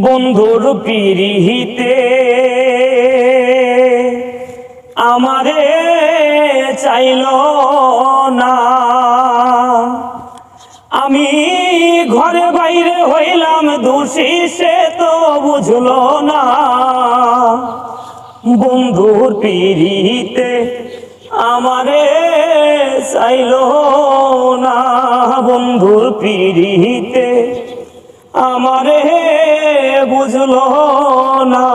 বন্ধুর পিরিহিতে আমারে চাইল না। আমি ঘরে বাইরে হইলাম, দোষী সে তো বুঝলো না। বন্ধুর পিড়িতে আমারে চাইল না। বন্ধুর পিড়িতে আমারে বুঝলো না।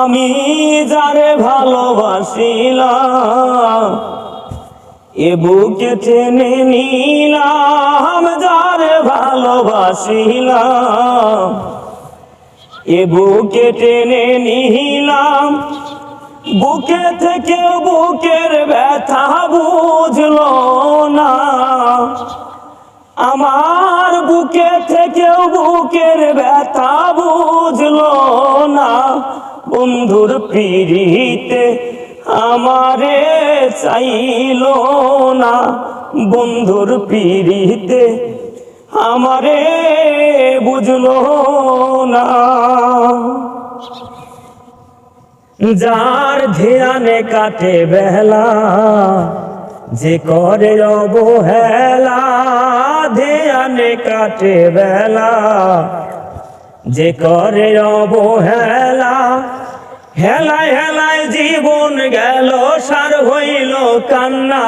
আমি যারে ভালোবাসিলাম, এ বুকে টেনে নিলাম, যারে ভালোবাসিলাম, এ বুকে টেনে নিলাম। বুকে থেকে বুকের ব্যথা বুঝলো না। আমার বুকে থেকেও বুকের ব্যথা বুঝলো না। বন্ধুর পিড়িতে আমারে চাইলো না। বন্ধুর পিড়িতে আমারে বুঝলো না। যার ধ্যানে কাটে বেলা যে করে অবহেলা, ধ্যানে কাটে বেলা। যে করে অবহেলা, হেলায় হেলায় জীবন গেল, সার হইল কান্না।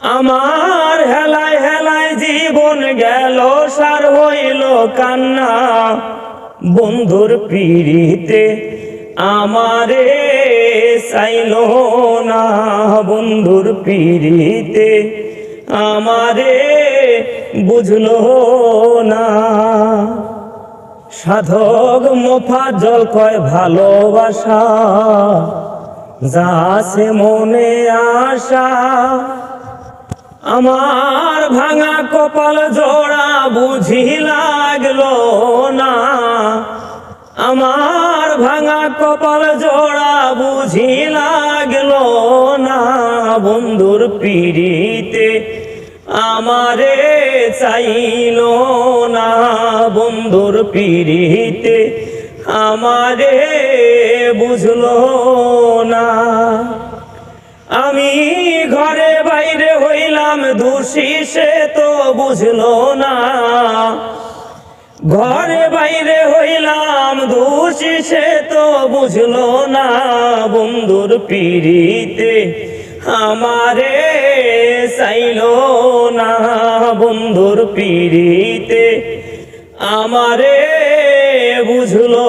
আমার হেলায় হেলায় জীবন গেল, সার হইল কান্না। বন্ধুর পিড়িতে আমারে চাইল বন্ধুর পিড়িতে আমারে বুঝলো না। সাধক মোফা জল কয় ভালোবাসা, যা আছে মনে আশা। আমার ভাঙা কপাল জোড়া বুঝি লাগল না। আমার ভাঙা কপাল জোড়া বুঝি লাগল বন্ধুর পিড়িতে আমারে চাইল না বন্ধুর পিড়িতে আমারে বুঝলো না। আমি ঘরে বাইরে হইলাম, দোষী সে তো বুঝলো না। ঘরে বাইরে হইলাম, দোষী সে তো বুঝলো না বন্ধুর পিড়িতে আমারে চাইলো না বন্ধুর পিড়িতে আমারে বুঝলো